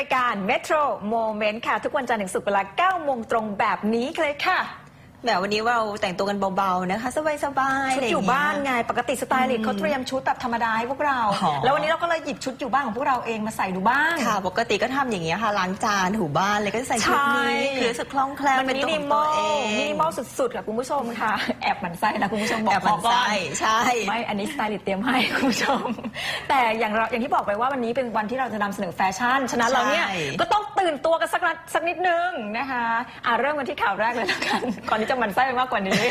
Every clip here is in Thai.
รายการ Metro Moment ค่ะ ทุกวันจันทร์ถึงศุกร์เวลา 9 โมงตรงแบบนี้เลยค่ะ แหมวันนี้เราแต่งตัวกันเบาๆนะคะ สบายๆชุดะไรอยู่งเงี้บ้านไง ปกติสไตลิสต์เขาเตรียมชุดแบบธรรมดาให้พวกเราอ๋อแล้ววันนี้เราก็เลยหยิบชุดอยู่บ้านของพวกเราเองมาใส่ดูบ้างค่ะ ปกติก็ทำอย่างเงี้ยค่ะล้างจานถูบ้านเลยก็ใส่ชุดนี้ใช่คือรู้สึกคล่องแคล่วมันเป็นมิตัวนิของมตัอวลเองมินิมอลสุดๆค่ะคุณผู้ชมค่ะ แอบหมันไส้นะคุณผู้ชมบอกแอบหมั่นขอก่อไส้ใช่ไม่อันนี้สไตลิสต์เตรียมให้คุณผู้ชม แต่อย่างเราอย่างที่บอกไปว่าวันนี้เป็นวันที่เราจะนำเสนอแฟชั่นฉะนั้นเราเนี่ยใช่ก็ต้อง ตื่นตัวกันสักนิดสักนิดนึงนะคะอ่าเริ่มกันที่ข่าวแรกเลยแล้วกันก่อนที่จะหมันไส้ไปมากกว่านี้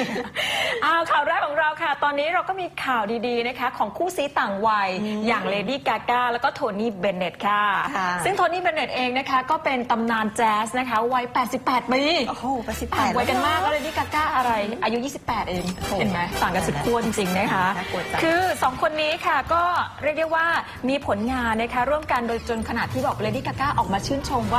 อ้าวข่าวแรกของเราค่ะ ตอนนี้เราก็มีข่าวดีๆนะคะ ของคู่ซีต่างวัย อย่างเลดี้กากแล้วก็โทนี่เบนเน็ตค่ะ ค่ะ ซึ่งโทนี่เบนเน็ตเองนะคะ ก็เป็นตำนานแจ๊สนะคะวัย 88 ปีโอ้โหประสิทธิ์แปต่างด วัยกันมากแล้วเลดี้กาก้าอะไร อายุ 28 เองโอ้โหเห็นไหมต่างกันสุดขั้วจริงๆนะคะ น่ากลัวจัง คือ2คนนี้ค่ะก็เรียกได้ว่ามีผลงานนะคะร่วมกันโดยจนขนาดที่บอกเลดี้กาก้าออกมาชื่นชมว่า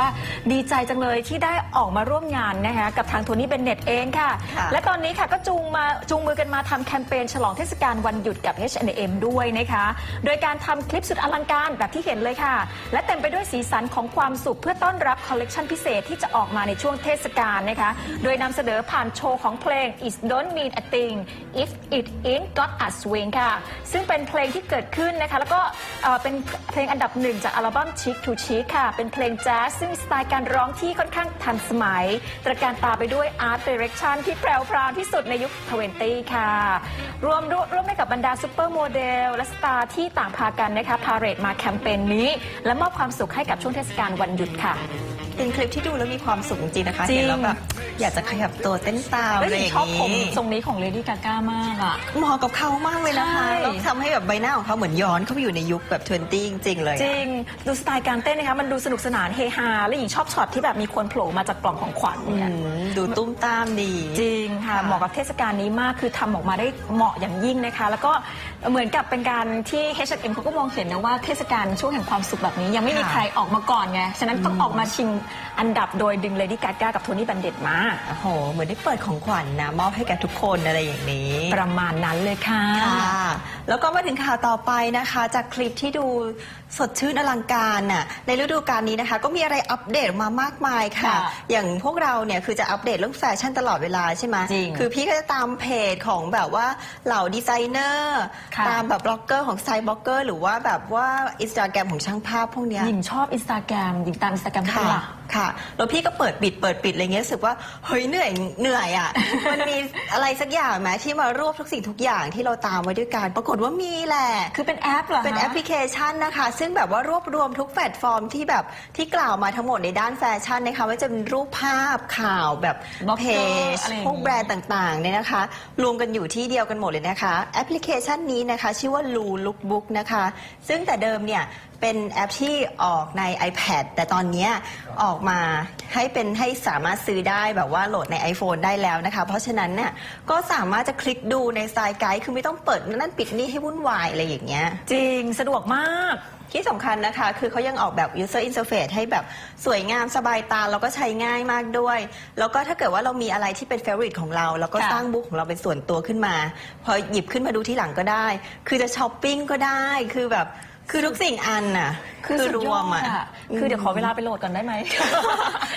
ดีใจจังเลยที่ได้ออกมาร่วมงานนะคะกับทางโทนี่เบนเน็ตเองค่ะ ค่ะและตอนนี้ค่ะก็จูงมาจูงมือกันมาทำแคมเปญฉลองเทศกาลวันหยุดกับ H&M ด้วยนะคะ โดยการทำคลิปสุดอลังการแบบที่เห็นเลยค่ะ และเต็มไปด้วยสีสันของความสุขเพื่อต้อนรับคอลเลกชันพิเศษที่จะออกมาในช่วงเทศกาลนะคะ โดยนำเสนอผ่านโชว์ของเพลง It Don't Mean a Thing If It Ain't Got a Swing ค่ะ ซึ่งเป็นเพลงที่เกิดขึ้นนะคะ แล้วก็เอ่อเป็นเพลงอันดับหนึ่งจากอัลบั้ม Chic to Chic ค่ะ เป็นเพลงแจ๊สซึ่งสไตล์การร้องที่ค่อนข้างทันสมัย ตระการตาไปด้วย Art Direction ที่แพรวๆที่สุดในยุค 20 ค่ะ รวมด้วยร่วมให้กับบรรดาซูเปอร์โมเดลและสตาร์ที่ต่างพากันนะคะพาเรดมาแคมเปญนี้ และมอบความสุขให้กับช่วงเทศกาลวันหยุดค่ะ เป็นคลิปที่ดูแล้วมีความสุขจริงๆนะคะจริงเห็นแล้วแบบ อยากจะขยับตัวเต้นตามแล้อะวไรหอญิงย่างชอบผมนี้ทรงนี้ของเลดี้กาก้ามากอะเหมาะกับเขามากเลยนะคะใช่แล้วทำให้แบบใบหน้าของเขาเหมือนย้อนเข้าไปอยู่ในยุคแบบ20จริงๆเลยจอะริง ดูสไตล์การเต้นนะคะมันดูสนุกสนานเฮฮาและหญิงชอบช็อตที่แบบมีคนโผล่มาจากกล่องของขวัญอืเนี่ยมดูตุ้มตามดี จริงค่ะค่ะเหมาะกับเทศกาลนี้มากคือทำออกมาได้เหมาะอย่างยิ่งนะคะ แล้วก็เหมือนกับเป็นการที่ H&M เขาก็มองเห็นนะว่าเทศกาลช่วงแห่งความสุขแบบนี้ ยังไม่มีใครออกมาก่อนไงฉะนั้นต้องออกมาชิงอันดับโดยดึงเลดี้กาก้ากับโทนี่แบนเด็ตมาโอ้โห เหมือนได้เปิดของขวัญนะมอบให้แก่ทุกคนอะไรอย่างนี้ ประมาณนั้นเลยค่ะค่ะแล้วก็มาถึงข่าวต่อไปนะคะ จากคลิปที่ดูสดชื่นอลังการน่ะในฤดูกาลนี้นะคะ ก็มีอะไรอัปเดตมามากมายค่ะค่ะอย่างพวกเราเนี่ยคือจะอัปเดตเรื่องแฟชั่นตลอดเวลาใช่ไหมจริงคือพี่ก็จะตามเพจของแบบว่าเหล่าดีไซเนอร์ค่ะตามแบบบล็อกเกอร์ของสไตล์บล็อกเกอร์หรือว่าแบบว่าอินสตาแกรมของช่างภาพพวกเนี้ยหญิงชอบอินสตาแกรมหญิงตามอินสตาแกรมเป็นค่ะหลักค่ะแล้วพี่ก็เปิดปิดเปิดปิดอะไรเงี้ยรู้สึกว่าเฮ้ยเหนื่อยเหนื่อยอะมันมีอะไรสักอย่างไหมที่มารวบทุกสิ่งทุกอย่างที่เราตามไว้ด้วยกันปรากฏว่ามีแหละ คือเป็นแอปเหรอคะเป็นแอปพลิเคชันนะคะ ซึ่งแบบว่ารวบรวมทุกแพลตฟอร์มที่แบบที่กล่าวมาทั้งหมดในด้านแฟชั่นนะคะว่าจะเป็นรูปภาพข่าวแบบบล็อกเพเกอร์จอะไรอย่างงี้ พวกแบรนด์ต่างๆเนี่ยนะคะ รวมกันอยู่ที่เดียวกันหมดเลยนะคะ แอปพลิเคชันนี้นะคะ ชื่อว่า Lu Lookbook นะคะ ซึ่งแต่เดิมเนี่ย เป็นแอปที่ออกใน iPad แต่ตอนเนี้ยออกมาให้เป็นให้สามารถซื้อได้แบบว่าโหลดใน iPhone ได้แล้วนะคะ เพราะฉะนั้นเนี่ยก็สามารถจะคลิกดูในสไตล์ไกด์คือไม่ต้องเปิดนั่นปิดนี่ให้วุ่นวายอะไรอย่างเงี้ย จริงสะดวกมากที่สำคัญนะคะ คือเขายังออกแบบ user interface ให้แบบสวยงามสบายตา แล้วก็ใช้ง่ายมากด้วย แล้วก็ถ้าเกิดว่าเรามีอะไรที่เป็น favorite ของเรา แล้วก็ค่ะสร้างบุ๊กของเราเป็นส่วนตัวขึ้นมา พอหยิบขึ้นมาดูที่หลังก็ได้ คือจะช้อปปิ้งก็ได้คือแบบ คือทุกสิ่งอันน่ะ คือสุดรยวอมดอะอะคือเดี๋ยวขอเวลาไปโหลดก่อนได้ไหม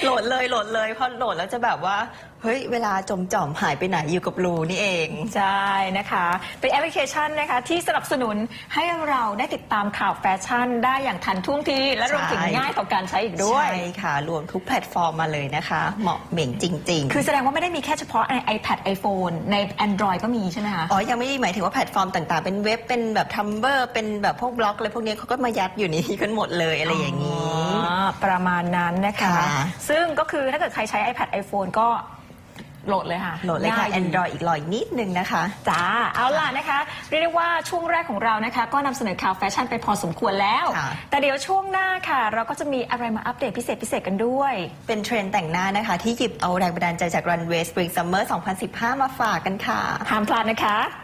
โหลดเลยโหลดเลยพอโหลดแล้วจะแบบว่า เฮ้ย เวลาจมจ่อมหายไปไหนอยู่กับรูนี่เอง ใช่นะคะ เป็นแอปพลิเคชันนะคะที่สนับสนุนให้เราได้ติดตามข่าวแฟชั่นได้อย่างทันท่วงที และรวมถึงใช่ง่ายต่อการใช้อีกด้วย ใช่ค่ะ รวมทุกแพลตฟอร์มมาเลยนะคะ เหมาะเหม่งจริง ๆ คือแสดงว่าไม่ได้มีแค่เฉพาะใน iPad iPhone ใน Android ก็มีใช่ไหมคะ อ๋อ ยังไม่ได้หมายถึงว่าแพลตฟอร์มต่างๆ เป็นเว็บเป็นแบบทัมเบอร์เป็นแบบพวกบล็อกอะไรพวกนี้เขาก็มายัดอยู่ในนี้กันหมดเลยอะไรอย่างนี้ อ๋อประมาณนั้นนะคะ ค่ะ ซึ่งก็คือถ้าเกิดใครใช้ iPad iPhone ก็โหลดเลยค่ะโหลดเลยค่ะ ง่าดี Android อีกหน่อยนิดนึงนะคะ จ้า เอาล่ะนะคะ เรียกได้ว่าช่วงแรกของเรานะคะ ก็นำเสนอข่าวแฟชั่นไปพอสมควรแล้ว ค่ะ แต่เดี๋ยวช่วงหน้าค่ะ เราก็จะมีอะไรมาอัปเดตพิเศษพิเศษกันด้วย เป็นเทรนด์แต่งหน้านะคะ ที่หยิบเอาแรงบันดาลใจจากรันเวย์สปริงซัมเมอร์2015 มาฝากกันค่ะ ห้ามพลาดนะคะ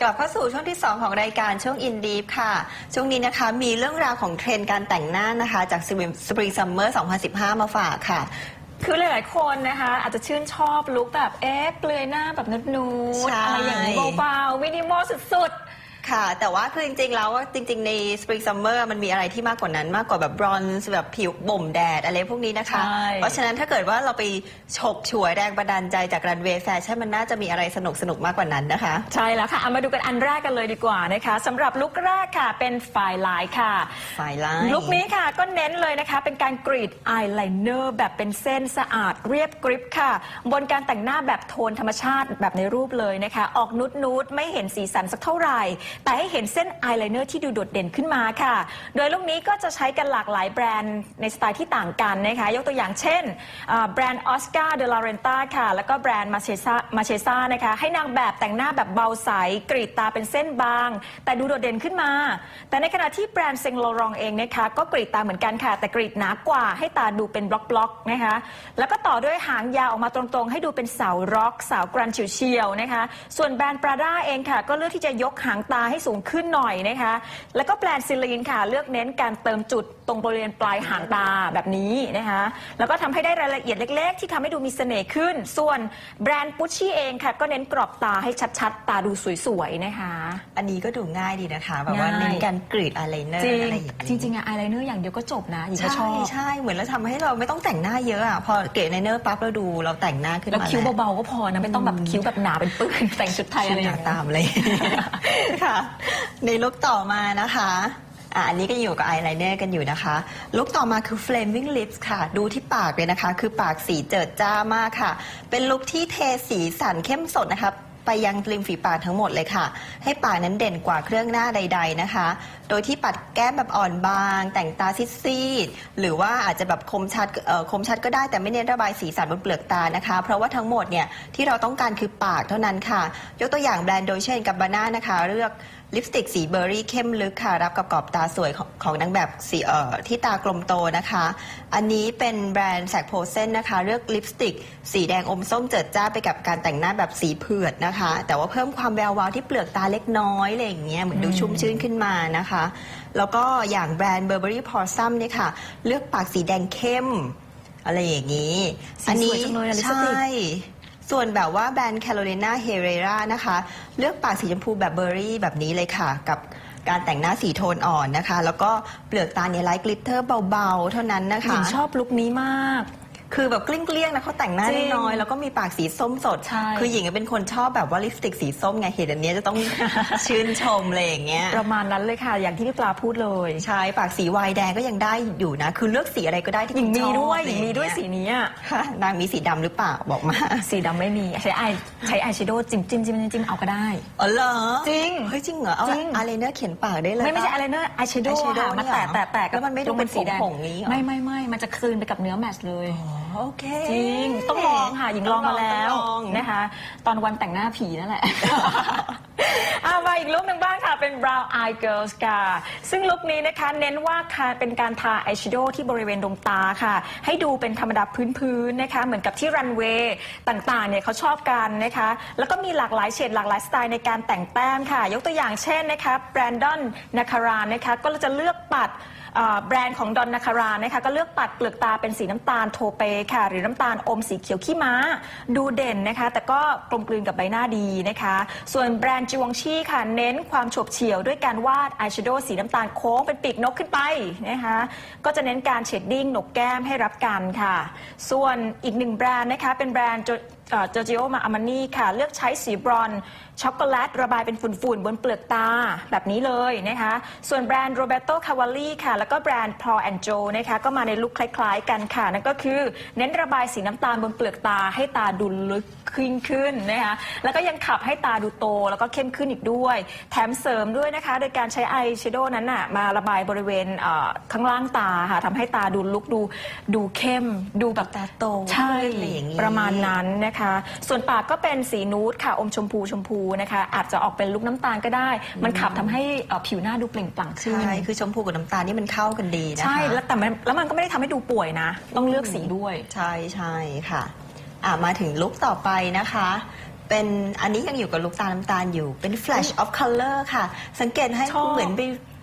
กลับเข้าสู่ช่วงที่ 2 ของรายการช่วงอินดีฟค่ะ ช่วงนี้นะคะมีเรื่องราวของเทรนด์การแต่งหน้านะคะจากสปริงซัมเมอร์ 2015 มาฝากค่ะ คือหลาย ๆ คนนะคะ อาจจะชื่นชอบลุคแบบเอ๊ะเปลือยหน้าแบบนุดนูดใช่อะไรอย่างนี้เบาๆมินิมอลสุด ค่ะ แต่ว่าคือจริงๆ แล้วว่าจริง ๆ ใน Spring Summer มันมีอะไรที่มากกว่านั้นมากกว่าแบบบรอนซ์แบบผิวบ่มแดดอะไรพวกนี้นะคะ ใช่ เพราะฉะนั้นถ้าเกิดว่าเราไปฉกฉวยแรงบันดาลใจจากรันเวย์แฟชั่นมันน่าจะมีอะไรสนุกสนุกๆมากกว่านั้นนะคะๆใช่แล้วค่ะเอามาดูกันอันแรกกันเลยดีกว่านะคะสำหรับลุคแรกค่ะเป็นไฟลายค่ะไฟลายลุคนี้ค่ะก็เน้นเลยนะคะ เป็นการกรีดอายไลเนอร์แบบเป็นเส้นสะอาดเรียบกริบค่ะ บนการแต่งหน้าแบบโทนธรรมชาติแบบในรูปเลยนะคะ ออกนุดนูดๆไม่เห็นสีสันสักเท่าไหร่แต่ให้เห็นเส้นอายไลเนอร์ที่ดูโดดเด่นขึ้นมาค่ะ โดยลุคนี้ก็จะใช้กันหลากหลายแบรนด์ในสไตล์ที่ต่างกันนะคะ ยกตัวอย่างเช่นแบรนด์ออสการ์เดลาเรนตาค่ะ แล้วก็แบรนด์มาเชซ่ามาเชซ่านะคะ ให้นางแบบแต่งหน้าแบบเบาใส กรีดตาเป็นเส้นบาง แต่ดูโดดเด่นขึ้นมา แต่ในขณะที่แบรนด์เซงโลรองเองนะคะก็กรีดตาเหมือนกันค่ะ แต่กรีดหนากว่าให้ตาดูเป็นบล็อกๆนะคะแล้วก็ต่อด้วยหางยาวออกมาตรงๆ ให้ดูเป็นสาวร็อก สาวกรันเฉียวๆนะคะ ส่วนแบรนด์ปราด้าเองค่ะ ก็เลือกที่จะยกหางตาให้สูงขึ้นหน่อยนะคะ แล้วก็แบรนด์ซิลีนค่ะ เลือกเน้นการเติมจุด ตรงบริเวณปลายหางตาแบบนี้นะคะแล้วก็ทำให้ได้รายละเอียดเล็ก ๆ ที่ทำให้ดูมีเสน่ห์ขึ้น ส่วนแบรนด์ปุชชี่เองค่ะ ก็เน้นกรอบตาให้ชัดๆ ตาดูสวยๆนะคะ อันนี้ก็ดูง่ายดีนะคะแบบว่าง่ายเน้นการกรีดอายไลเนอร์จริงอะไรอย่างนี้จริงๆอะอายไลเนอร์อย่างเดียวก็จบนะหญิงก็ใช่ชอบใช่เหมือนเราทำให้เราไม่ต้องแต่งหน้าเยอะอะพอเกรดไลเนอร์ปั๊บเราดูเราแต่งหน้าขึ้นแล้วมาคิ้วเบาๆก็พอนะไม่ต้องแบบคิ้วแบบหนาเป็นปืนแต่งชุดไทยอะไรอย่างหเงี้ยตามเลยค่ะ ในลุกต่อมานะคะ อะอันนี้ก็อยู่กับอายไลเนอร์กันอยู่นะคะลุกต่อมาคือ flaming lips ค่ะ ดูที่ปากเลยนะคะ คือปากสีเจิดจ้ามากค่ะ เป็นลุกที่เทสีสันเข้มสดนะคะไปยังริมฝีปากทั้งหมดเลยค่ะ ให้ปากนั้นเด่นกว่าเครื่องหน้าใด ๆนะคะ โดยที่ปัดแก้มแบบอ่อนบาง แต่งตาซีดๆหรือว่าอาจจะแบบคมชัดคมชัดก็ได้แต่ไม่เน้นระบายสีสันบนเปลือกตานะคะ เพราะว่าทั้งหมดเนี่ยที่เราต้องการคือปากเท่านั้นค่ะ ยกตัวอย่างแบรนด์โดยเช่นกับบาน่านะคะ เลือก ลิปสติกสีเบอร์รี่เข้มลึกค่ะ รับกับกรอบตาสวยของของนางแบบสีเอ่อที่ตากลมโตนะคะ อันนี้เป็นแบรนด์แสกโพเซนนะคะ เลือกลิปสติก สีแดงอมส้มเจิดจ้าไปกับการแต่งหน้าแบบสีเผือดนะคะ แต่ว่าเพิ่มความแวววาวที่เปลือกตาเล็กน้อยอะไรอย่างเงี้ยเหมือนดูชุ่มชื่นขึ้นมานะคะ แล้วก็อย่างแบรนด์ Burberry p o r s u m เนี่ยค่ะ เลือกปากสีแดงเข้ม อะไรอย่างนี้ สีสวยจังเลยอะลิปสติก ใช่ ส่วนแบบว่าแบรนด์แคโรไลนาเฮเรรานะคะ เลือกปากสีชมพูแบบเบอร์รี่แบบนี้เลยค่ะ กับการแต่งหน้าสีโทนอ่อนนะคะ แล้วก็เปลือกตาเนี่ยไลท์กลิตเตอร์เบาๆ เท่านั้นนะหญิคะงชอบลุคนี้มาก คือแบบเกลี้ยงๆนะเขาแต่งหน้าจริได้งน้อยแล้วก็มีปากสีส้มสด ใช่ คือหญิงเป็นคนชอบแบบว่าลิปสติกสีส้มไงเห็นอันเนี้ยจะต้อง ชื่นชมเลยอย่างเงี้ยประมาณนั้นเลยค่ะ อย่างที่พี่ปลาพูดเลยใช่ปากสีวายแดงก็ยังได้อยู่นะ คือเลือกสีอะไรก็ได้ที่หญิงคุณมีชอบด้วยอะไรหญิงมีด้วยสีอางเงี้นี้อะค่ะนางมีสีดำหรือเปล่าบอกมาสีดำไม่มีใช้ไอใช้อายแชโดว์จิ้มจิ้มจิ้มจิ้มจิ้มเอาก็ได้ อ๋อเหรอจริงเฮ้ยจริงเหรอเอาจริง อะไรเนอร์เขียนปากได้เลยไม่ไม่ใช่ปะ อะไรเนอร์อายแชโดว์ eyeshadow ค่ะมาเนี่ยเหรแตะอแตะแตะกับแล้วมันไม่ดูลงเป็นสีแดงเป็นผงๆงี้เหรอ ไม่ไม่ไม่มันจะคลืนไปกับเนื้อแมทเลย อ๋อ โอเค จริง ต้องลองค่ะหญิงลองมาแล้วต้องลอง นะคะ ตอนวันแต่งหน้าผีนั่นแหละเอามาอีกลุคหนึ่งบ้างค่ะ เป็น brown eye girls ค่ะ ซึ่งลุคนี้นะคะ เน้นว่าค่ะเป็นการทาอายแชโดว์ที่บริเวณดวงตาค่ะ ให้ดูเป็นธรรมดาพื้นๆนะคะ เหมือนกับที่รันเวย์ต่างๆเนี่ยเขาชอบกันนะคะ แล้วก็มีหลากหลายเฉดหลากหลายสไตล์ในการแต่งแต้มค่ะ ยกตัวอย่างเช่นนะคะแบรนดอนนาคารานนะคะ ก็จะเลือกปัดอ่า แบรนด์ของดอนนาคารานะคะก็เลือกปัดเปลือกตาเป็นสีน้ำตาลโทเปค่ะ หรือน้ำตาลอมสีเขียวขี้ม้า ดูเด่นนะคะ แต่ก็กลมกลืนกับใบหน้าดีนะคะ ส่วนแบรนด์จิวงชี่ค่ะ เน้นความฉบเฉี่ยวด้วยการวาดอายแชโดว์สีน้ำตาลโค้งเป็นปีกนกขึ้นไปนะคะก็จะเน้นการเชดดิ้งหนกแก้มให้รับกันค่ะ ส่วนอีกหนึ่งแบรนด์นะคะเป็นแบรนด์ เจอร์จิโอมาอามานี่ค่ะ เลือกใช้สีบรอนซ์ช็อกโกแลตระบายเป็นฝุ่นๆ บนเปลือกตาแบบนี้เลยนะคะ ส่วนแบรนด์โรเบโตคาวาลีค่ะ แล้วก็แบรนด์พ a แอนโจนะคะ ก็มาในลุคคล้ายๆ กันค่ะ นั่นก็คือเน้นระบายสีน้ำตาลบนเปลือกตาให้ตาดูลึกขึ้นขึ้นนะคะแล้วก็ยังขับให้ตาดูโต แล้วก็เข้มขึ้นอีกด้วย แถมเสริมด้วยนะคะ โดยการใช้อายแชโดว์นั้นน่ะมาระบายบริเวณเอ่อข้างล่างตาค่ะทำให้ตาดูลุกดูดูเข้มดูแบบตาโตใช่อะไรอย่างนี้ประมาณนั้นนะคะส่วนปากก็เป็นสีนูดค่ะอมชมพูชมพูนะคะ อาจจะออกเป็นลุกน้ำตาลก็ได้ มันขับทำให้เอ่อผิวหน้าดูเปล่งปลั่งขึ้น ใช่คือชมพูกับน้ำตาลนี่มันเข้ากันดีนะคะ ใช่แล้วแต่มันแล้วมันก็ไม่ได้ทำให้ดูป่วยนะ ต้องเลือกสีด้วย ใช่ใช่ค่ะอะ มาถึงลุคต่อไปนะคะ เป็นอันนี้ยังอยู่กับลุคตาน้ำตาลอยู่เป็น flash of color ค่ะ สังเกตให้ชอบ เหมือนไป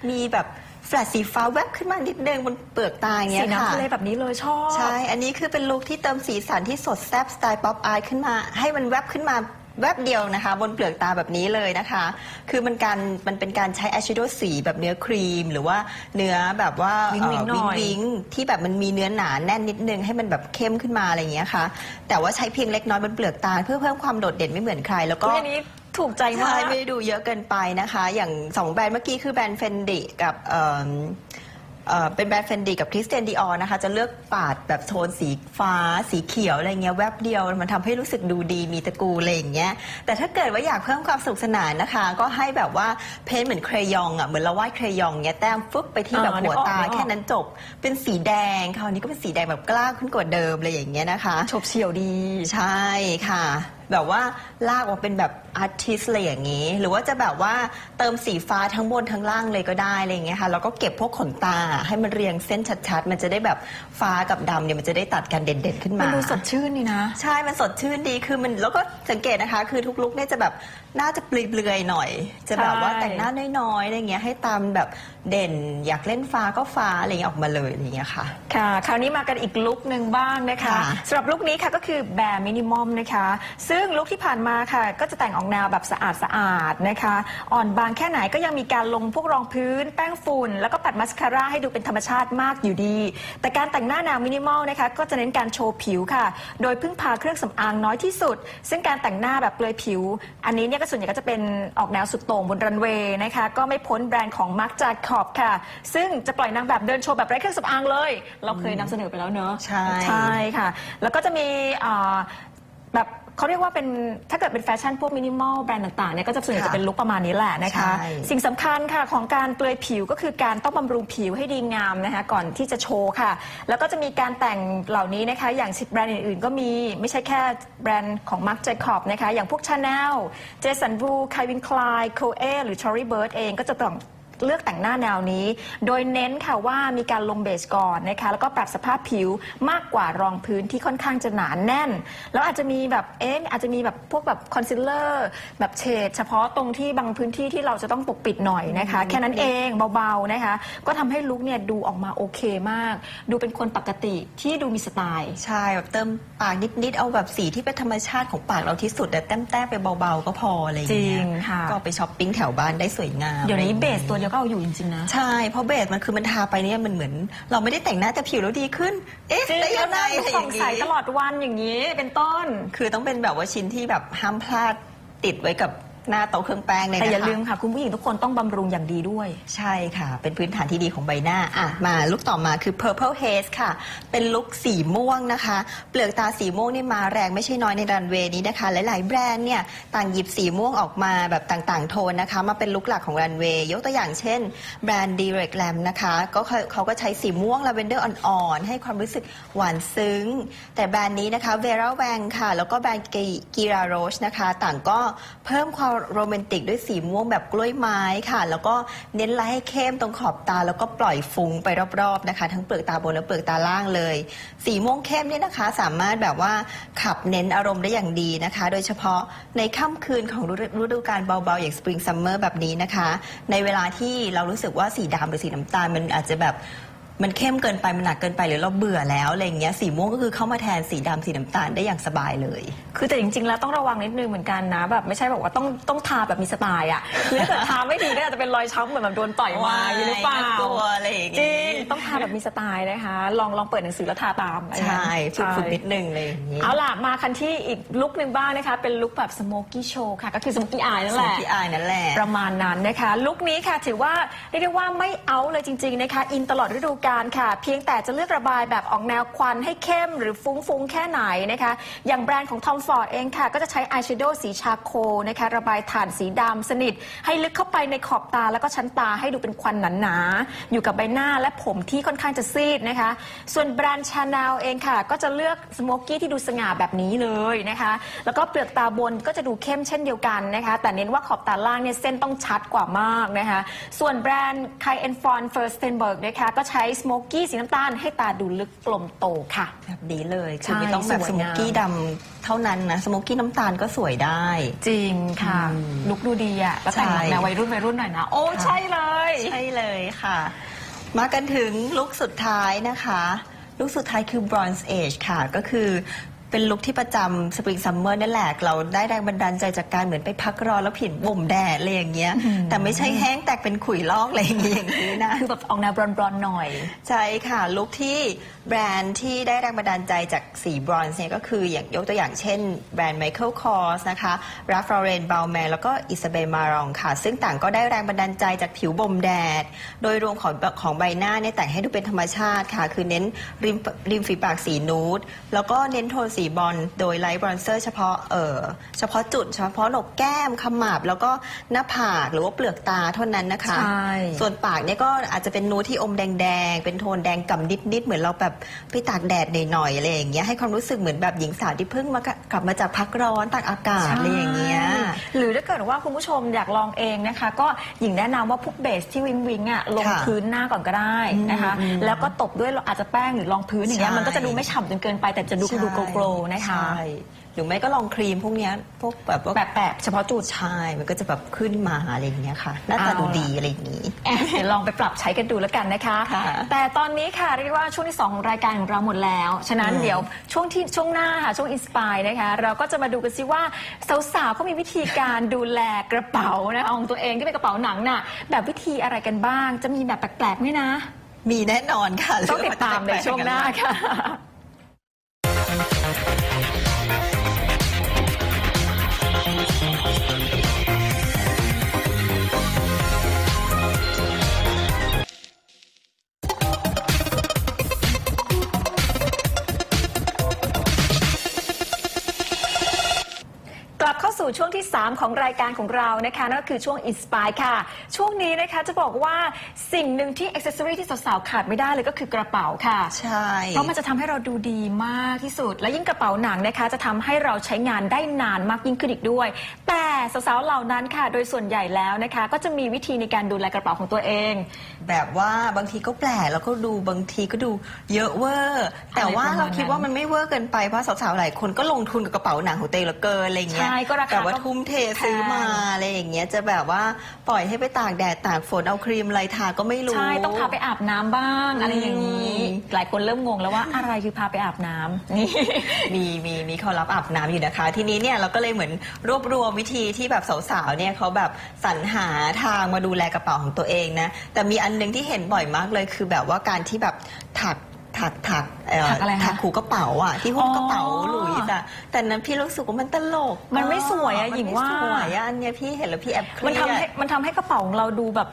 มีแบบ แฟลชสีฟ้าแวบขึ้นมานิดนึงบนเปลือกตาอย่างเงี้สียค่ะน้ำทะเลแบบนี้เลยชอบ ใช่ อันนี้คือเป็นลุคที่เติมสีสันที่สดแซบสไตล์ป๊อปอายขึ้นมา ให้มันแวบขึ้นมาแวบเดียวนะคะ บนเปลือกตาแบบนี้เลยนะคะ คือมันการมันเป็นการใช้อ y ชโดว์สีแบบเนื้อครีม หรือว่าเนื้อแบบว่าวิ้งๆหน่อย วิงที่แบบมันมีเนื้อหนาแน่นนิดนึงให้มันแบบเข้มขึ้นมาอะไรอย่างเงี้ยค่ะ แต่ว่าใช้เพียงเล็กน้อยบนเปลือกตา เพื่อเพิ่มความโดดเด่นไม่เหมือนใครแล้วก็ อุ๊ยอันนี้ ถูกใจมาใช่กไม่ได้ดูเยอะเกินไปนะคะ อย่างสองแบรนด์เมื่อกี้คือแบรนด์เฟนดิกับเอิ่มเอ่อเป็นแบรนด์เฟนดิกับคริสเตียนดีออนะคะ จะเลือกปาดแบบโทนสีฟ้า สีเขียวอะไรเงี้ยแวบเดียว มันทำให้รู้สึกดูดีมีตระกูลอะไรอย่างเงี้ยแต่ถ้าเกิดว่าอยากเพิ่มความสนุกสนานนะคะ ก็ให้แบบว่าเพ้นท์เหมือนเครยองอะเหมือนเราวาดเครยองเงี้ยแต้มฟึบไปที่แบบอ่าหัวตานึกออกนึกออกแค่นั้นจบเป็นสีแดงคราวนี้ก็เป็นสีแดงแบบกล้าขึ้นกว่าเดิมเลยอย่างเงี้ยนะคะฉบเฉี่ยวดีใช่ค่ะ แบบว่าลากออกเป็นแบบอาร์ติสเลยอย่างนี้ หรือว่าจะแบบว่าเติมสีฟ้าทั้งบนทั้งล่างเลยก็ได้อะไรอย่างเงี้ยค่ะแล้วก็เก็บพวกขนตาให้มันเรียงเส้นชัดๆ มันจะได้แบบฟ้ากับดำเนี่ยมันจะได้ตัดกันเด่นๆขึ้นมัมานดูสดชื่นนี่นะ ใช่ มันสดชื่นดีคือมันแล้วก็สังเกตนะคะ คือทุกลุกเนี่ยจะแบบน่าจะเปลือยๆหน่อย จะแบบว่าใช่แต่งหน้าน้อยๆอะไรเงี้ยให้ตามแบบ เด่น อยากเล่นฟ้าก็ฟ้าอะไรเงี้ยออกมาเลยอะไรเงี้ยค่ะ ค่ะ คราวนี้มากันอีกลุคหนึ่งบ้างนะคะค่ะ สำหรับลุคนี้ค่ะก็คือแบร์มินิมอมนะคะ ซึ่งลุคที่ผ่านมาค่ะ ก็จะแต่งออกแนวแบบสะอาดสะอาดๆนะคะ อ่อนบางแค่ไหนก็ยังมีการลงพวกรองพื้น แป้งฝุ่น แล้วก็ปัดมัสคาร่าให้ดูเป็นธรรมชาติมากอยู่ดี แต่การแต่งหน้าแนวมินิมอลนะคะ ก็จะเน้นการโชว์ผิวค่ะ โดยพึ่งพาเครื่องสำอางน้อยที่สุด ซึ่งการแต่งหน้าแบบเปลือยผิว อันนี้เนี่ยก็ส่วนใหญ่ก็จะเป็นออกแนวสุดโต่งบนรันเวย์นะคะ ก็ไม่พ้นแบรนด์ของมาร์ j จาคอบค่ะ ซึ่งจะปล่อยนางแบบเดินโชว์แบบไร้เครื่องสำอางเลย เราเคยนำเสนอไปแล้วเนอะใช่ ใช่ค่ะ แล้วก็จะมีอ่าแบบเขาเรียกว่าเป็นถ้าเกิดเป็นแฟชั่นพวกมินิมอลแบรนด์ต่างๆเนี่ยก็จะส่วนใหญ่ค่ะจะเป็นลุคประมาณนี้แหละนะคะ ใช่ สิ่งสำคัญค่ะของการเปลือยผิวก็คือการต้องบำรุงผิวให้ดีงามนะคะก่อนที่จะโชว์ค่ะ แล้วก็จะมีการแต่งเหล่านี้นะคะ อย่างแบรนด์อื่นๆ ก็มีไม่ใช่แค่แบรนด์ของ Marc Jacob นะคะ อย่างพวก Chanel Jason Wu Calvin Klein Chloe หรือ Tory Burch เองก็จะต้อง เลือกแต่งหน้าแนวนี้ โดยเน้นค่ะว่ามีการลงเบสก่อนนะคะแล้วก็ปรับสภาพผิวมากกว่ารองพื้นที่ค่อนข้างจะหนาแน่น แล้วอาจจะมีแบบเอ๊ะอาจจะมีแบบพวกแบบคอนซีลเลอร์แบบเฉดเฉพาะตรงที่บางพื้นที่ที่เราจะต้องปกปิดหน่อยนะคะ แค่นั้นเองเบาๆนะคะ ก็ทำให้ลุคเนี่ยดูออกมาโอเคมาก ดูเป็นคนปกติที่ดูมีสไตล์ใช่แบบเติมปากนิดๆเอาแบบสีที่เป็นธรรมชาติของปากเราที่สุดแต่แต้มๆไปเบาๆ ก็พออะไรอย่างเงี้ยจริงค่ะก็เอาไปช้อปปิ้งแถวบ้านได้สวยงามเดี๋ยวนี้อะไรอางเบงี้สตัวเดียวก็เอาอยู่จริงๆนะ ใช่ เพราะเบสมันคือมันทาไปเนี่ยมันเหมือน เราไม่ได้แต่งหน้าแต่ผิวเราดีขึ้น เอ๊ะจริงได้แล้ยัวงหไงน้าดูอะไรอผ่องย่างใสงี้ตลอดวันอย่างนี้เป็นต้น คือต้องเป็นแบบว่าชิ้นที่แบบห้ามพลาดติดไว้กับ หน้าโต๊ะเครื่องแป้งเลยนะคะแต่อย่าลืมค่ะคุณผู้หญิงทุกคนต้องบำรุงอย่างดีด้วย ใช่ค่ะ เป็นพื้นฐานที่ดีของใบหน้าอะมาลุกต่อมาคือ purple haze ค่ะ เป็นลุกสีม่วงนะคะ เปลือกตาสีม่วงนี่มาแรงไม่ใช่น้อยในรันเวย์นี้นะคะ หลาย ๆ แบรนด์เนี่ยต่างหยิบสีม่วงออกมาแบบต่าง ๆ โทนนะคะ มาเป็นลุกหลักของรันเวย์ยกตัวอย่างเช่น แบรนด์ Direct Lam นะคะก็เขาเขาก็ใช้สีม่วงลาเวนเดอร์อ่อน ๆ ให้ความรู้สึกหวานซึ้ง แต่แบรนด์นี้นะคะ Vera Wang ค่ะ แล้วก็แบรนด์ Gira Roche นะคะ ต่างก็เพิ่มความโรแมนติกด้วยสีม่วงแบบกล้วยไม้ค่ะ แล้วก็เน้นไล่ให้เข้มตรงขอบตา แล้วก็ปล่อยฟุ้งไปรอบๆนะคะ ทั้งเปลือกตาบนและเปลือกตาล่างเลย สีม่วงเข้มเนี่ยนะคะ สามารถแบบว่าขับเน้นอารมณ์ได้อย่างดีนะคะ โดยเฉพาะในค่ำคืนของฤดูฤดูกาลเบาๆ อย่างสปริงซัมเมอร์แบบนี้นะคะ ในเวลาที่เรารู้สึกว่าสีดำหรือสีน้ำตาลมันอาจจะแบบ มันเข้มเกินไปมันหนักเกินไปหรือเราเบื่อแล้วอะไรอย่างเงี้ยสีม่วงก็คือเข้ามาแทนสีดำสีน้ำตาลได้อย่างสบายเลย คือแต่จริงๆ แล้วต้องระวังนิดนึงเหมือนกันนะแบบไม่ใช่แบบว่าต้องต้องทาแบบมีสไตล์อะคือถ้าเกิดทาไม่ดีก็อาจจะเป็นรอยช้ำเหมือนแบบโดนต่อยมาอย่างนี้หรือเปล่าน่า กลัวอะไรอย่างงี้จริงต้องทาาแบบมีสไตล์นะคะ ลองลองเปิดหนังสือแล้วทาตามใช่ฝึกใช่ฝึกนิดนึงเลยอย่างนี้เอาล่ะ มาคันที่อีกลุคหนึ่งบ้างนะคะ เป็นลุคแบบสโมกี้โชว์ค่ะ ก็คือสโมกี้อายนั่นแหละพี่อายนั่นแหละ ประมาณนั้นนะคะ ลุคนี้ค่ะถือว่าเรียกได้ว่าไม่เอาเลยจริง ๆ นะคะ อินตลอดฤดูกาลค่ะ เพียงแต่จะเลือกระบายแบบออกแนวควันให้เข้มหรือฟุ้งๆ แค่ไหนนะคะ อย่างแบรนด์ของ Tom Ford เองค่ะ ก็จะใช้อายแชโดว์สีชาโคนะคะ ระบายฐานสีดำสนิท ให้ลึกเข้าไปในขอบตาแล้วก็ชั้นตาให้ดูเป็นควันหนาๆ อยู่กับใบหน้าและผมที่ค่อนข้างจะซีดนะคะ ส่วนแบรนด์ชาแนลเองค่ะ ก็จะเลือกสโมกกี้ที่ดูสง่าแบบนี้เลยนะคะ แล้วก็เปลือกตาบนก็จะดูเข้มเช่นเดียวกันนะคะ แต่เน้นว่าขอบตาล่างเนี่ยเส้นต้องชัดกว่ามากนะคะ ส่วนแบรนด์ k a i e n f o n f i r s t e n b e r g นะคะก็ใช้สโมกี้สีน้ำตาลให้ตาดูลึกกลมโตค่ะ แบบนี้เลยใช่คือไม่ต้องแบบสวยสโมงามกี้ดำเท่านั้นนะสโมกี้น้ำตาลก็สวยได้ จริงค่ะอืมลุกดูดีอะแล้วแต่งใช่แบบแนววัยรุ่นวัยรุ่นหน่อยนะ โอ้ค่ะใช่เลย ใช่เลยค่ะ มากันถึงลุคสุดท้ายนะคะ ลุคสุดท้ายคือ Bronze Age ค่ะ ก็คือ เป็นลุคที่ประจำ Spring Summer นั่นแหละเราได้แรงบันดาลใจจากการเหมือนไปพักร้อนแล้วผิดบ่มแดดอะไรอย่างเงี้ย แต่ไม่ใช่แห้งแตกเป็นขุยลอกอะไรอย่างเงี้ยอย่างนี้นะคือแบบออกแนวบรอนๆหน่อย ใช่ค่ะ ลุคที่แบรนด์ที่ได้แรงบันดาลใจจากสีบรอนซ์เนี่ยก็คืออย่างยกตัวอย่างเช่น แบรนด์ Michael Kors นะคะ Ralph Lauren Balmain แล้วก็ Isabel Marant ค่ะ ซึ่งต่างก็ได้แรงบันดาลใจจากผิวบ่มแดด โดยรวมของของใบหน้าเนี่ยแต่งให้ดูเป็นธรรมชาติค่ะ คือเน้นริมริมฝีปากสีนูดแล้วก็เน้นโทนสีบรอนซ์โดยไลท์บรอนเซอร์เฉพาะเออเฉพาะจุดเฉพาะโหนกแก้มขมับแล้วก็หน้าผากหรือว่าเปลือกตาเท่านั้นนะคะ ใช่ ส่วนปากเนี่ยก็อาจจะเป็นนูดที่อมแดงๆ เป็นโทนแดงก่ำนิดๆ เหมือนเราแบบไปตากแดดหน่อยๆอะไรอย่างเงี้ยให้ความรู้สึกเหมือนแบบหญิงสาวที่เพิ่งมากลับมาจากพักร้อนตากอากาศอะไรอย่างเงี้ย ใช่หรือถ้าเกิดว่าคุณผู้ชมอยากลองเองนะคะ ก็หญิงแนะนำว่าพวกเบสที่วิงวิงอะลงค่ะพื้นหน้าก่อนก็ได้นะคะ อืมแล้วก็ตบด้วยอาจจะแป้งหรือรองพื้นอย่างเงี้ยใช่มันก็จะดูไม่ฉ่ำจนเกินไปแต่จะดูดูโกลว์นะคะ ใช่หรือไม่ก็ลองครีมพวกเนี้ยพวกแบบว่าแบบแบบเฉพาะจุดใช่มันก็จะแบบขึ้นมาอะไรอย่างเงี้ยค่ะหน้าตาเอา ดูล่ะดีอะไรอย่างงี้ แอบเดี๋ยวลองไปปรับใช้กันดูแล้วกันนะคะ ค่ะแต่ตอนนี้ค่ะเรียกว่าช่วงที่ 2 ของรายการของเราหมดแล้ว ฉะนั้นอืม เดี๋ยวช่วงที่ช่วงหน้าค่ะช่วงอินสปายนะคะ เราก็จะมาดูกันซิว่าสาวๆเขามีวิธีการดูแลกระเป๋านะของตัวเองที่เป็นกระเป๋าหนังน่ะแบบวิธีอะไรกันบ้าง จะมีแบบแปลกๆไหมนะ มีแน่นอนค่ะต้องติดตามในช่วงหน้าค่ะ สู่ช่วงที่ 3 ของรายการของเรานะคะนั่นก็คือช่วง Inspire ค่ะ ช่วงนี้นะคะจะบอกว่าสิ่งหนึ่งที่อ c เซ s ซอรีที่สาวๆขาดไม่ได้เลยก็คือกระเป๋าค่ะ ใช่ เพราะมันจะทำให้เราดูดีมากที่สุด และยิ่งกระเป๋าหนังนะคะจะทำให้เราใช้งานได้นานมากยิ่งขึ้นอีกด้วย แต่ สาวๆเหล่านั้นค่ะ โดยส่วนใหญ่แล้วนะคะ ก็จะมีวิธีในการดูแลกระเป๋าของตัวเอง แบบว่าบางทีก็แปลกแล้วก็ดูบางทีก็ดูเยอะเวอร์แต่ว่าอะไรประมาณเราคิดว่ามันไม่เวอร์เกินไปเพราะสาวๆหลายคนก็ลงทุนกับกระเป๋าหนังของตัวเองเหลือเกินอะไรเงี้ยใช่ก็ราคาแต่ว่าก็ทุ่มเทซื้อมาแพงอะไรอย่างเงี้ยจะแบบว่าปล่อยให้ไปตากแดดตากฝนเอาครีมอะไรทาก็ไม่รู้ใช่ต้องพาไปอาบน้ำบ้าง อะไรอย่างนี้อืมหลายคนเริ่มงงแล้วว่าอะไรคือพาไปอาบน้ำนี่มีมีมีเขารับอาบน้ำอยู่นะคะ ทีนี้เนี่ยเราก็เลยเหมือนรวบรวมวิธีที่แบบสาวๆเนี่ยเขาแบบสรรหาทางมาดูแลกระเป๋าของตัวเองนะแต่มีอันหนึงที่เห็นบ่อยมากเลยคือแบบว่าการที่แบบถักถักถักถักอะไรคะถักหูกระเป๋าอะที่หุ้มกระเป๋าอ๋อหลุยส์อะแต่นั้นพี่รู้สึกว่ามันตลก มันไม่สวยอะมันหญิงไม่ว่าสวยอะอันเนี้ยพี่เห็นแล้วพี่แอบเครีมันยดทำให้มันทำให้กระเป๋าของเราดูแบบ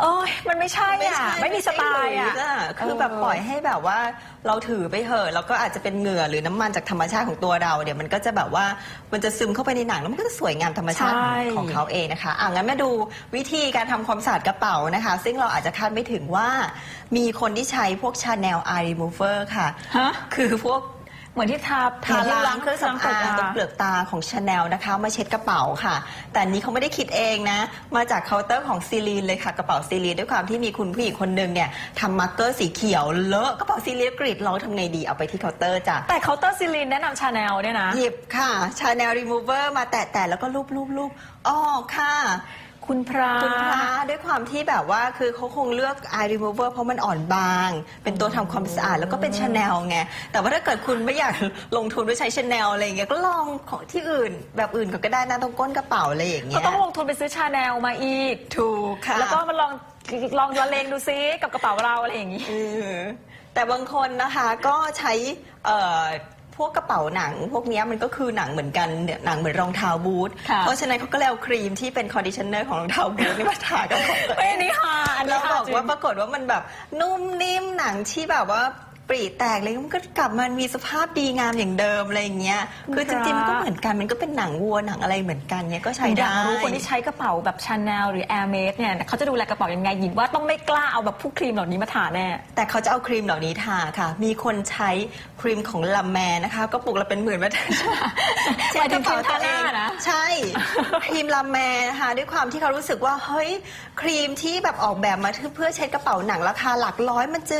เอ้ยมันไม่ใช่อะไม่มีสไตล์อะม่ใช่หลุยส์คือแบบปล่อยให้แบบว่าเราถือไปเถอะแล้วก็อาจจะเป็นเหงื่อหรือน้ำมันจากธรรมชาติของตัวเราเดี๋ยวมันก็จะแบบว่ามันจะซึมเข้าไปในหนังแล้วมันก็จะสวยงามธรรมชาติของใช่ของเขาเองนะคะอะงั้นมาดูวิธีการทำความสะอาดกระเป๋านะคะ ซึ่งเราอาจจะคาดไม่ถึงว่า มีคนที่ใช้พวก Chanel Eye Remover ค่ะฮะคือพวกเหมือนที่ทาทาล้างเครื่องสำอางตรงเปลือกอกตาของชาแนลนะคะ มาเช็ดกระเป๋าค่ะ แต่อันนี้เขาไม่ได้คิดเองนะ มาจากเคาน์เตอร์ของซีลีนเลยค่ะ กระเป๋าซีลีนด้วยความที่มีคุณผู้หญิงคนหนึ่งเนี่ยทำมาร์กเกอร์สีเขียวเลอะกระเป๋าซีลีนกรีดร้องทำไงดีเอาไปที่เคาน์เตอร์จ้ะแต่เคาน์เตอร์ซิลินแนะนำชาแนลเนี่ยนะหยิบค่ะชาแนลรีมูเวอร์มาแตะๆแล้วก็ลูบลูบลูบออกค่ะ คุณพระคุณพระด้วยความที่แบบว่าคือเขาคงเลือก eye remover เพราะมันอ่อนบาง เป็นตัวทำความสะอาดแล้วก็เป็นชาแนลไงแต่ว่าถ้าเกิดคุณไม่อยากลงทุนด้วยใช้ชาแนลอะไรอย่างเงี้ยก็ลองของที่อื่น แบบอื่นก็ได้นะตรงก้นกระเป๋าอะไรอย่างเงี้ก็ยต้องลงทุนไปซื้อชาแนลมาอีกถูกค่ะแล้วก็มาลองลองละเลงดูซิกับกระเป๋าเราอะไรอย่างนี้เออแต่บางคนนะคะก็ใช้เอ่อ พวกกระเป๋าหนัง พวกเนี้ยมันก็คือหนังเหมือนกันเนี่ยหนังเหมือนรองเท้าบูทค่ะเพราะฉะนั้นเขาก็เลยเอาครีมที่เป็นคอนดิชเนอร์ของรองเท้าบูทนี่มาทากับของตัวเอ้เอยงอันนี้ค่ะอันแล้นี้วค่ะบอกจริงว่าปรากฏว่ามันแบบนุ่มนิ่มหนังที่แบบว่า ปรีแตกเลยมันก็กลับมามีสภาพดีงามอย่างเดิมอะไรอย่างเงี้ยคือจริงๆมันก็เหมือนกันมันก็เป็นหนังวัวหนังอะไรเหมือนกันเนี่ยก็ใช้อยาได้กรู้คนที่ใช้กระเป๋าแบบชาแนลหรือ Air m a d เนี่ยเขาจะดูแลกระเป๋ายังไงหญิงว่าต้องไม่กล้าเอาแบบพวกครีมเหล่านี้มาทาแน่แต่เขาจะเอาครีมเหล่านี้ทาค่ะ มีคนใช้ครีมของลัมแมนะคะก็ปุกละเป็นหมื่นมาทาหมายถึงครีมทาหน้านะใช่ครีมลัมแมนะคะด้วยความที่เขารู้สึกว่าเฮ้ยครีมที่แบบออกแบบมาเพื่อเช็ดกระเป๋าหนังราคาหลักร้อยมันจะ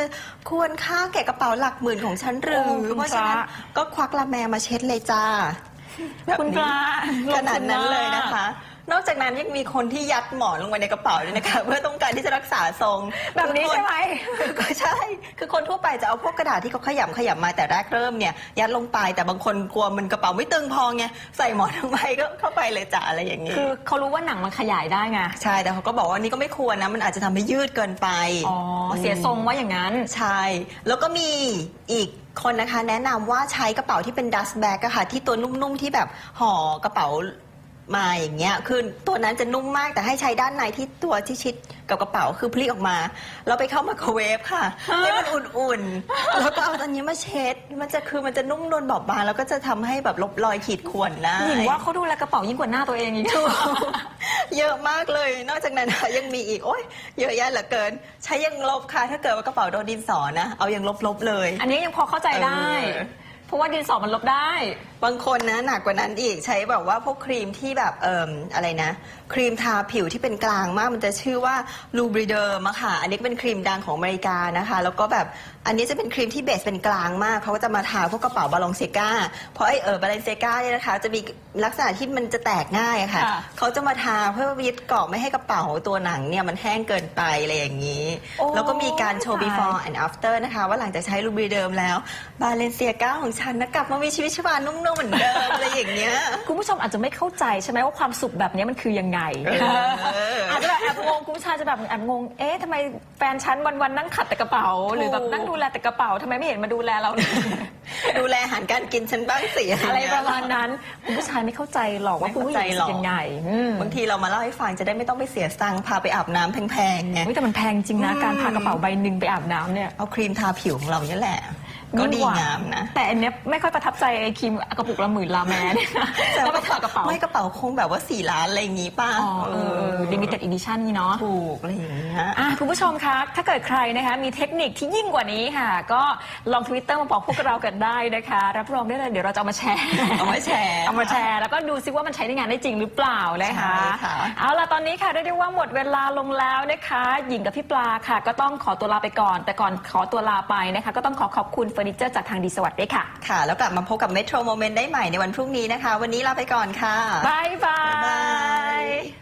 ควรค่าแก่กระเป๋าหลักหมื่นของฉันหรือโอ้คุณเพราะฉะนั้นพระก็ควักลัมแมมาเช็ดเลยจ้าคุณพระขนาดนั้นเลยลงทุนมากนะคะ นอกจากนั้นยังมีคนที่ยัดหมอนลงไปในกระเป๋าด้วยนะคะ เพื่อต้องการที่จะรักษาทรงแบบนี้ใช่ไหมคือก็ใช่ คือคนทั่วไปจะเอาพวกกระดาษที่เขาขยำขยำมาแต่แรกเริ่มเนี่ยยัดลงไปแต่บางคนกลัวมันกระเป๋าไม่ตึงพอไงใส่หมอนลงไปก็เข้าไปเลยจ้ะอะไรอย่างนี้คือเขารู้ว่าหนังมันขยายได้ไงใช่แต่เขาก็บอกว่านี่ก็ไม่ควรนะมันอาจจะทำให้ยืดเกินไปอ๋อเสียทรงว่าอย่างนั้นใช่ แล้วก็มีอีกคนนะคะแนะนำว่าใช้กระเป๋าที่เป็นดัสแบ็กอะค่ะที่ตัวนุ่มๆที่แบบห่อกระเป๋า มาอย่างเงี้ยคือตัวนั้นจะนุ่มมากแต่ให้ใช้ด้านในที่ตัวที่ชิดกับกระเป๋าคือพลิกออกมา เราไปเข้าไมโครเวฟค่ะให้มันอุ่นๆ แล้วก็เอาตัวนี้มาเช็ด มันจะคือมันจะนุ่มนวลบอบบางแล้วก็จะทำให้แบบลบรอยขีดข่วนได้หญิงว่าเขาดูแลกระเป๋ายิ่งกว่าหน้าตัวเองอีกถูกเยอะมากเลย นอกจากนั้นนะคะยังมีอีกโอ้ยเยอะแยะเหลือเกิน ใช้ยังลบค่ะ ถ้าเกิดว่ากระเป๋าโดนดินสอนะเอายังลบๆเลย อันนี้ยังพอเข้าใจได้ เออ เพราะว่าดินสอมันลบได้ บางคนนะหนักกว่านั้นอีกใช้แบบว่าพวกครีมที่แบบเอ่มอะไรนะ ครีมทาผิวที่เป็นกลางมากมันจะชื่อว่าลูบริเดอร์มาค่ะ อันนี้ก็เป็นครีมดังของอเมริกานะคะ แล้วก็แบบอันนี้จะเป็นครีมที่เบสเป็นกลางมากเขาก็จะมาทาพวกกระเป๋าบาลองเซกาเพราะไอเออบาลองเซกาเนี่ยนะคะ จะมีลักษณะที่มันจะแตกง่ายอะค่ะค่ะเขาจะมาทาเพื่อยึดเกาะไม่ให้กระเป๋าตัวหนังเนี่ยมันแห้งเกินไปอะไรอย่างนี้ โอ้แล้วก็มีการโชว์ ตาย before and after นะคะ ว่าหลังจากใช้ลูบริเดิมแล้วบาเลนเซียก้าของฉันนะกลับมามีชีวิตชีวานุ่มๆเหมือนเดิมอะไรอย่างเงี้ยคุณผู้ชมอาจจะไม่เข้าใจใช่ไหมว่าความสุขแบบนี้มันคือยังไงเอออาจจะแบบแอบงงคุณผู้ชายจะแบบแอบงงเอ๊ะทำไมแฟนฉันวันๆนั่งขัดแต่กระเป๋า หรือแบบนั่งดูแลแต่กระเป๋าทำไมไม่เห็นมาดูแลเราเลยดูแลอาหารการกินฉันบ้างสิอะไรเงี้ยประมาณนั้นคุณผู้ชายไม่เข้าใจหรอกว่าไม่คุณเข้าผู้หใจญิงหรรู้อกสึกยังไงอืมบางทีเรามาเล่าให้ฟังจะได้ไม่ต้องไปเสียตังค์พาไปอาบน้ำแพงๆไงอุ๊ยแต่มันแพงจริงนะการพากระเป๋าใบหนึ่งไปอาบน้ำเนี่ยเอาครีมทาผิวของเราเนี่ยแหละ ก็ดีงามนะ แต่อันเนี้ยไม่ค่อยประทับใจไอ้ครีมกระปุกละหมื่นลาแมเนี่ยแล้วไปทากระเป๋าไม่กระเป๋าคงแบบว่าสี่ล้านอะไรอย่างงี้ป่ะอ๋อเออลิมิเต็ดอีดิชั่นนี่เนาะถูกอะไรอย่างเงี้ยอะคุณผู้ชมคะถ้าเกิดใครนะคะมีเทคนิคที่ยิ่งกว่านี้ค่ะ ก็ลองทวิตเตอร์มาบอกพวกเรากันได้นะคะ รับรองได้เลยเดี๋ยวเราจะเอามาแชร์เอามาแชร์เอามาแชร์แล้วก็ดูซิว่ามันใช้ในงานได้จริงหรือเปล่านะคะใช่ค่ะเอาล่ะตอนนี้ค่ะเรียกได้ว่าหมดเวลาลงแล้วนะคะ หญิงกับพี่ปลาค่ะ ก็ต้องขอตัวลาไปก่อน แต่ก่อนขอตัวลาไปนะคะ ก็ต้องขอขอบคุณเฟอร์นิเจอร์จากทางดีสวัสดิ์ด้วยค่ะ ค่ะ แล้วกลับมาพบกับ Metro Moment ได้ใหม่ในวันพรุ่งนี้นะคะ วันนี้ลาไปก่อนค่ะบายบาบ๊ายบายย